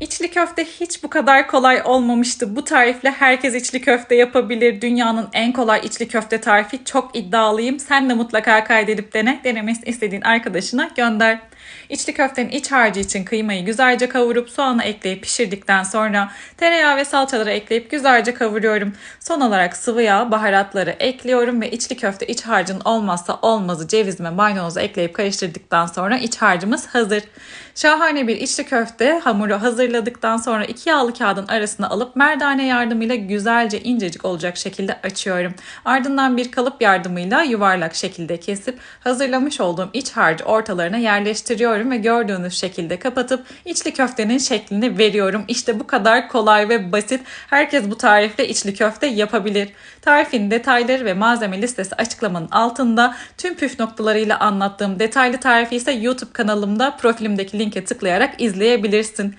İçli köfte hiç bu kadar kolay olmamıştı. Bu tarifle herkes içli köfte yapabilir. Dünyanın en kolay içli köfte tarifi çok iddialıyım. Sen de mutlaka kaydedip dene. Denemesini istediğin arkadaşına gönder. İçli köftenin iç harcı için kıymayı güzelce kavurup soğanı ekleyip pişirdikten sonra tereyağı ve salçaları ekleyip güzelce kavuruyorum. Son olarak sıvı yağ, baharatları ekliyorum ve içli köfte iç harcının olmazsa olmazı ceviz ve maydanozu ekleyip karıştırdıktan sonra iç harcımız hazır. Şahane bir içli köfte hamuru hazırladıktan sonra iki yağlı kağıdın arasına alıp merdane yardımıyla güzelce incecik olacak şekilde açıyorum. Ardından bir kalıp yardımıyla yuvarlak şekilde kesip hazırlamış olduğum iç harcı ortalarına yerleştiriyorum ve gördüğünüz şekilde kapatıp içli köftenin şeklini veriyorum. İşte bu kadar kolay ve basit. Herkes bu tarifle içli köfte yapabilir. Tarifin detayları ve malzeme listesi açıklamanın altında. Tüm püf noktalarıyla anlattığım detaylı tarifi ise YouTube kanalımda profilimdeki linke tıklayarak izleyebilirsin.